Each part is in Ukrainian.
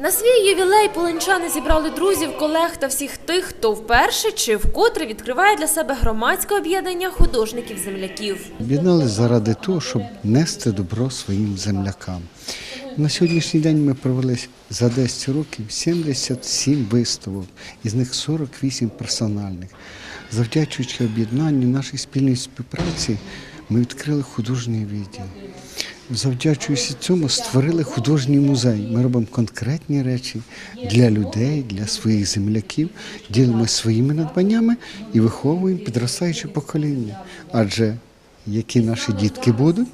На свій ювілей полончани зібрали друзів, колег та всіх тих, хто вперше чи вкотре відкриває для себе громадське об'єднання художників-земляків. Об'єдналися заради того, щоб нести добро своїм землякам. На сьогоднішній день ми провели за 10 років 77 виставок, із них 48 персональних. Завдячуючи об'єднанню нашій спільній співпраці, ми відкрили художній відділ. Завдячуючи цьому створили художній музей. Ми робимо конкретні речі для людей, для своїх земляків, ділимося своїми надбаннями і виховуємо підростаюче покоління. Адже які наші дітки будуть,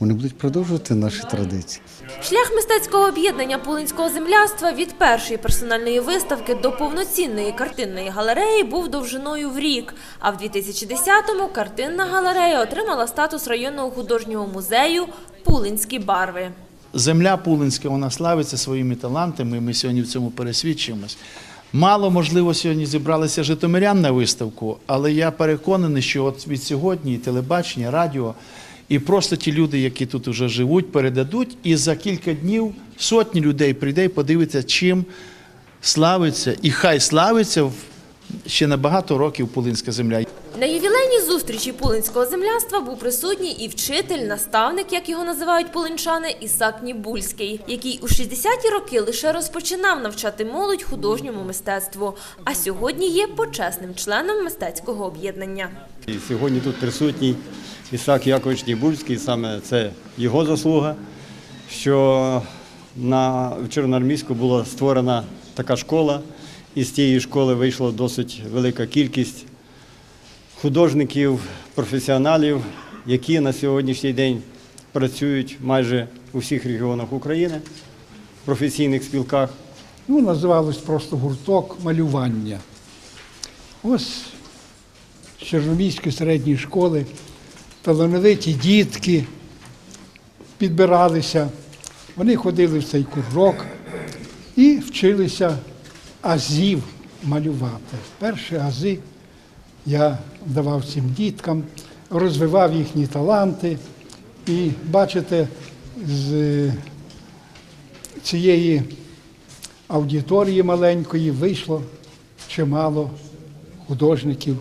вони будуть продовжувати наші традиції. Шлях мистецького об'єднання Пулинського земляства від першої персональної виставки до повноцінної картинної галереї був довжиною в рік. А в 2010-му картинна галерея отримала статус районного художнього музею Пулинські барви. Земля Пулинська вона славиться своїми талантами. Ми сьогодні в цьому пересвідчимось. Мало можливо сьогодні зібралися житомирян на виставку, але я переконаний, що от від сьогодні і телебачення, радіо, і просто ті люди, які тут вже живуть, передадуть, і за кілька днів сотні людей прийде і подивиться, чим славиться, і хай славиться в- ще на багато років Пулинська земля. На ювілейній зустрічі Пулинського земляства був присутній і вчитель, наставник, як його називають пулинчани, Ісак Нібульський, який у 60-ті роки лише розпочинав навчати молодь художньому мистецтву, а сьогодні є почесним членом мистецького об'єднання. Сьогодні тут присутній Ісак Якович Нібульський, саме це його заслуга, що на Чорноармійську була створена така школа, і з тієї школи вийшла досить велика кількість художників, професіоналів, які на сьогоднішній день працюють майже у всіх регіонах України в професійних спілках. Ну, називалось просто гурток малювання. Ось з Черноміської середньої школи талановиті дітки підбиралися. Вони ходили в цей кружок і вчилися азів малювати. Перші ази я давав цим діткам, розвивав їхні таланти. І бачите, з цієї аудиторії маленької вийшло чимало художників.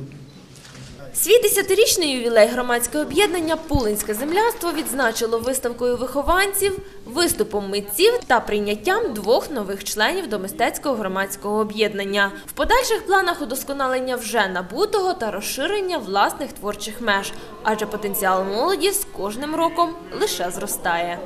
Свій десятирічний ювілей громадського об'єднання Пулинське земляство відзначило виставкою вихованців, виступом митців та прийняттям двох нових членів до мистецького громадського об'єднання. В подальших планах удосконалення вже набутого та розширення власних творчих меж, адже потенціал молоді з кожним роком лише зростає.